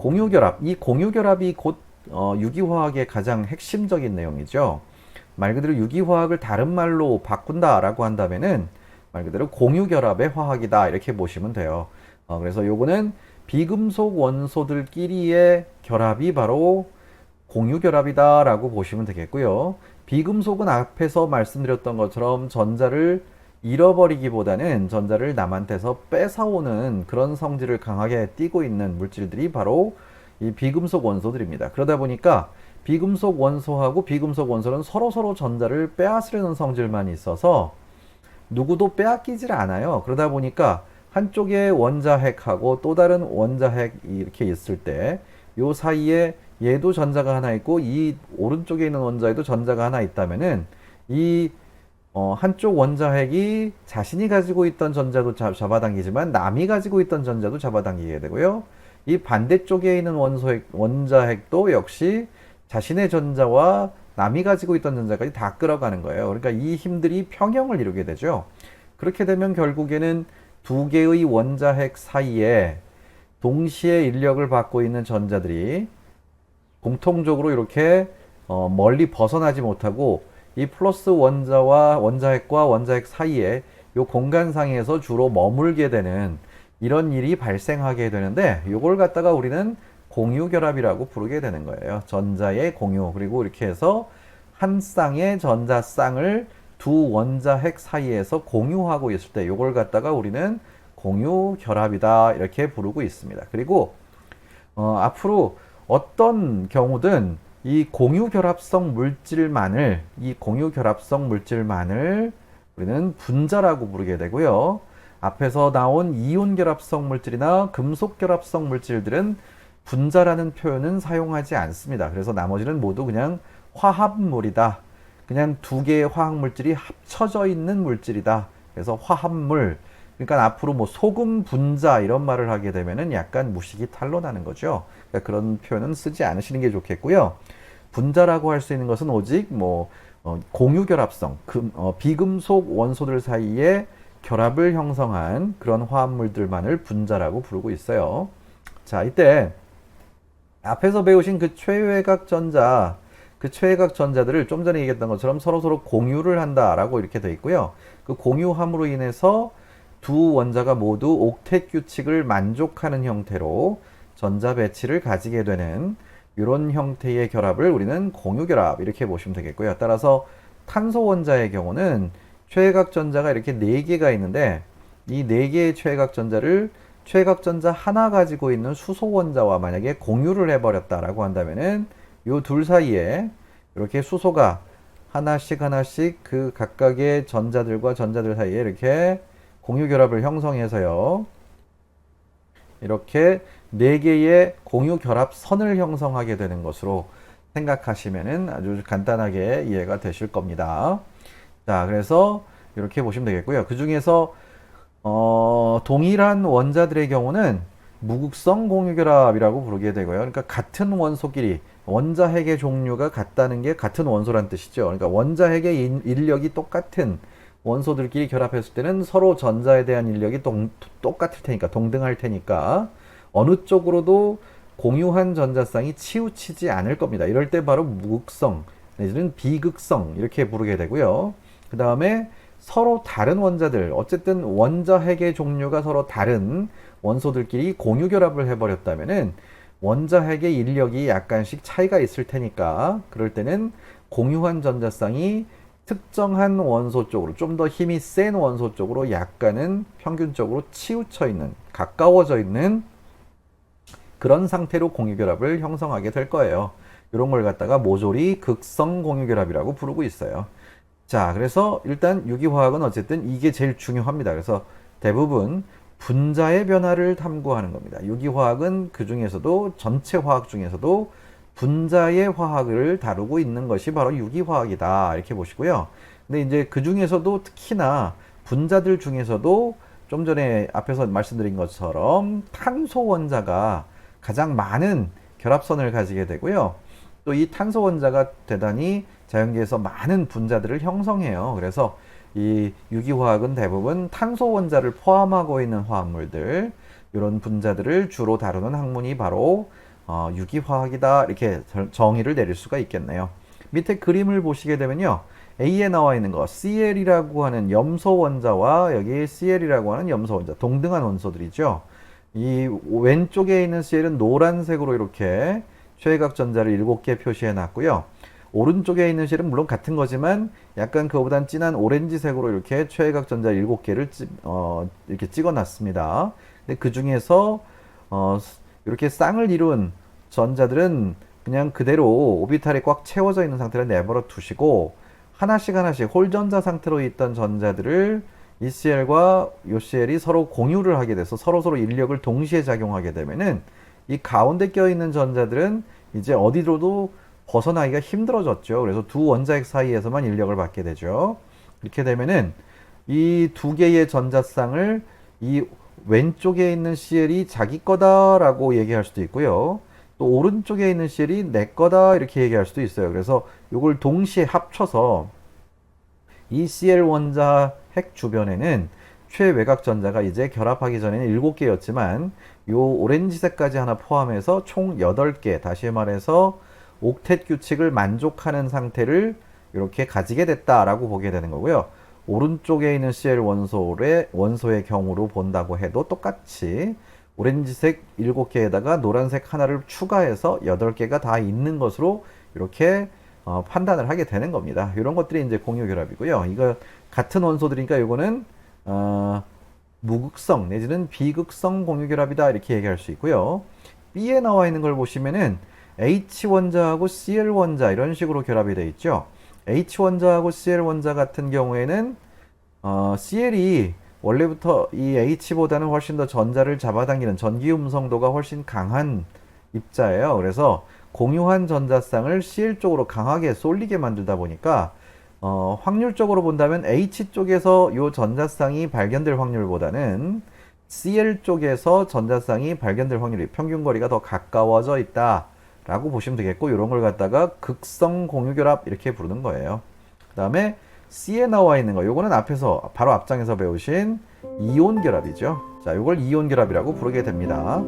공유결합. 이 공유결합이 곧 어, 유기화학의 가장 핵심적인 내용이죠. 말 그대로 유기화학을 다른 말로 바꾼다라고 한다면은 말 그대로 공유결합의 화학이다 이렇게 보시면 돼요. 어, 그래서 요거는 비금속 원소들끼리의 결합이 바로 공유결합이다라고 보시면 되겠고요. 비금속은 앞에서 말씀드렸던 것처럼 전자를 잃어버리기보다는 전자를 남한테서 뺏어오는 그런 성질을 강하게 띠고 있는 물질들이 바로 이 비금속 원소들입니다. 그러다 보니까 비금속 원소하고 비금속 원소는 서로서로 전자를 빼앗으려는 성질만 있어서 누구도 빼앗기질 않아요. 그러다 보니까 한쪽에 원자핵하고 또 다른 원자핵이 이렇게 있을 때 요 사이에 얘도 전자가 하나 있고 이 오른쪽에 있는 원자에도 전자가 하나 있다면은 이 어, 한쪽 원자핵이 자신이 가지고 있던 전자도 잡, 잡아당기지만 남이 가지고 있던 전자도 잡아당기게 되고요. 이 반대쪽에 있는 원소핵, 원자핵도 역시 자신의 전자와 남이 가지고 있던 전자까지 다 끌어가는 거예요. 그러니까 이 힘들이 평형을 이루게 되죠. 그렇게 되면 결국에는 두 개의 원자핵 사이에 동시에 인력을 받고 있는 전자들이 공통적으로 이렇게 어, 멀리 벗어나지 못하고 이 플러스 원자와 원자핵과 원자핵 사이에 요 공간상에서 주로 머물게 되는 이런 일이 발생하게 되는데 요걸 갖다가 우리는 공유 결합이라고 부르게 되는 거예요. 전자의 공유. 그리고 이렇게 해서 한 쌍의 전자 쌍을 두 원자핵 사이에서 공유하고 있을 때 요걸 갖다가 우리는 공유 결합이다 이렇게 부르고 있습니다. 그리고 어, 앞으로 어떤 경우든 이 공유 결합성 물질만을 이 공유 결합성 물질만을 우리는 분자라고 부르게 되고요. 앞에서 나온 이온 결합성 물질이나 금속 결합성 물질들은 분자라는 표현은 사용하지 않습니다. 그래서 나머지는 모두 그냥 화합물이다. 그냥 두 개의 화학 물질이 합쳐져 있는 물질이다. 그래서 화합물, 그러니까 앞으로 뭐 소금 분자 이런 말을 하게 되면은 약간 무식이 탄로나는 거죠. 그러니까 그런 표현은 쓰지 않으시는 게 좋겠고요. 분자라고 할 수 있는 것은 오직 뭐 어, 공유 결합성, 금, 어, 비금속 원소들 사이에 결합을 형성한 그런 화합물들만을 분자라고 부르고 있어요. 자, 이때 앞에서 배우신 그 최외각 전자, 그 최외각 전자들을 좀 전에 얘기했던 것처럼 서로서로 공유를 한다라고 이렇게 되어 있고요. 그 공유함으로 인해서 두 원자가 모두 옥텟 규칙을 만족하는 형태로 전자 배치를 가지게 되는 이런 형태의 결합을 우리는 공유 결합 이렇게 보시면 되겠고요. 따라서 탄소 원자의 경우는 최외각 전자가 이렇게 네 개가 있는데 이 네 개의 최외각 전자를 최외각 전자 하나 가지고 있는 수소 원자와 만약에 공유를 해버렸다라고 한다면은 요둘 사이에 이렇게 수소가 하나씩 하나씩 그 각각의 전자들과 전자들 사이에 이렇게 공유 결합을 형성해서요. 이렇게 네 개의 공유 결합 선을 형성하게 되는 것으로 생각하시면은 아주 간단하게 이해가 되실 겁니다. 자, 그래서 이렇게 보시면 되겠고요. 그 중에서 어, 동일한 원자들의 경우는 무극성 공유결합이라고 부르게 되고요. 그러니까 같은 원소끼리 원자핵의 종류가 같다는 게 같은 원소란 뜻이죠. 그러니까 원자핵의 인- 인력이 똑같은 원소들끼리 결합했을 때는 서로 전자에 대한 인력이 동, 똑같을 테니까 동등할 테니까 어느 쪽으로도 공유한 전자쌍이 치우치지 않을 겁니다. 이럴 때 바로 무극성 내지는 비극성 이렇게 부르게 되고요. 그 다음에 서로 다른 원자들 어쨌든 원자 핵의 종류가 서로 다른 원소들끼리 공유 결합을 해버렸다면은 원자 핵의 인력이 약간씩 차이가 있을 테니까 그럴 때는 공유한 전자쌍이 특정한 원소 쪽으로 좀 더 힘이 센 원소 쪽으로 약간은 평균적으로 치우쳐 있는 가까워져 있는 그런 상태로 공유결합을 형성하게 될 거예요. 이런 걸 갖다가 모조리 극성 공유결합이라고 부르고 있어요. 자, 그래서 일단 유기화학은 어쨌든 이게 제일 중요합니다. 그래서 대부분 분자의 변화를 탐구하는 겁니다. 유기화학은 그 중에서도 전체 화학 중에서도 분자의 화학을 다루고 있는 것이 바로 유기화학이다. 이렇게 보시고요. 근데 이제 그 중에서도 특히나 분자들 중에서도 좀 전에 앞에서 말씀드린 것처럼 탄소 원자가 가장 많은 결합선을 가지게 되고요. 또 이 탄소 원자가 대단히 자연계에서 많은 분자들을 형성해요. 그래서 이 유기화학은 대부분 탄소 원자를 포함하고 있는 화합물들, 이런 분자들을 주로 다루는 학문이 바로 어, 유기화학이다 이렇게 절- 정의를 내릴 수가 있겠네요. 밑에 그림을 보시게 되면요. A에 나와 있는 거 CL이라고 하는 염소 원자와 여기 CL이라고 하는 염소 원자 동등한 원소들이죠. 이 왼쪽에 있는 CL은 노란색으로 이렇게 최외각 전자를 7개 표시해 놨고요. 오른쪽에 있는 실은 물론 같은 거지만 약간 그거보단 진한 오렌지색으로 이렇게 최외각 전자 7개를 찌, 어, 이렇게 찍어 놨습니다. 근데 그 중에서 어, 이렇게 쌍을 이룬 전자들은 그냥 그대로 오비탈이 꽉 채워져 있는 상태를 내버려 두시고 하나씩 하나씩 홀 전자 상태로 있던 전자들을 ECL과 UCL이 서로 공유를 하게 돼서 서로 서로 인력을 동시에 작용하게 되면은 이 가운데 껴 있는 전자들은 이제 어디로도 벗어나기가 힘들어졌죠. 그래서 두 원자핵 사이에서만 인력을 받게 되죠. 이렇게 되면은 이 두 개의 전자쌍을 이 왼쪽에 있는 CL이 자기 거다라고 얘기할 수도 있고요. 또 오른쪽에 있는 CL이 내 거다 이렇게 얘기할 수도 있어요. 그래서 이걸 동시에 합쳐서 이 CL 원자 핵 주변에는 최외곽 전자가 이제 결합하기 전에는 7개였지만 요 오렌지색까지 하나 포함해서 총 8개, 다시 말해서 옥텟 규칙을 만족하는 상태를 이렇게 가지게 됐다라고 보게 되는 거고요. 오른쪽에 있는 CL 원소의 원소의 경우로 본다고 해도 똑같이 오렌지색 7개에다가 노란색 하나를 추가해서 8개가 다 있는 것으로 이렇게 어, 판단을 하게 되는 겁니다. 이런 것들이 이제 공유 결합이고요. 이거 같은 원소들이니까 이거는 어, 무극성 내지는 비극성 공유 결합이다 이렇게 얘기할 수 있고요. B에 나와 있는 걸 보시면은 H 원자하고 Cl 원자 이런 식으로 결합이 되어 있죠. H 원자하고 Cl 원자 같은 경우에는 어, CL이 원래부터 이 H보다는 훨씬 더 전자를 잡아당기는 전기 음성도가 훨씬 강한 입자예요. 그래서 공유한 전자쌍을 CL 쪽으로 강하게 쏠리게 만들다 보니까 어, 확률적으로 본다면 H 쪽에서 요 전자쌍이 발견될 확률보다는 CL 쪽에서 전자쌍이 발견될 확률이 평균 거리가 더 가까워져 있다 라고 보시면 되겠고 이런 걸 갖다가 극성 공유결합 이렇게 부르는 거예요. 그 다음에 C에 나와 있는 거 요거는 앞에서 바로 앞장에서 배우신 이온 결합이죠. 자, 요걸 이온 결합이라고 부르게 됩니다.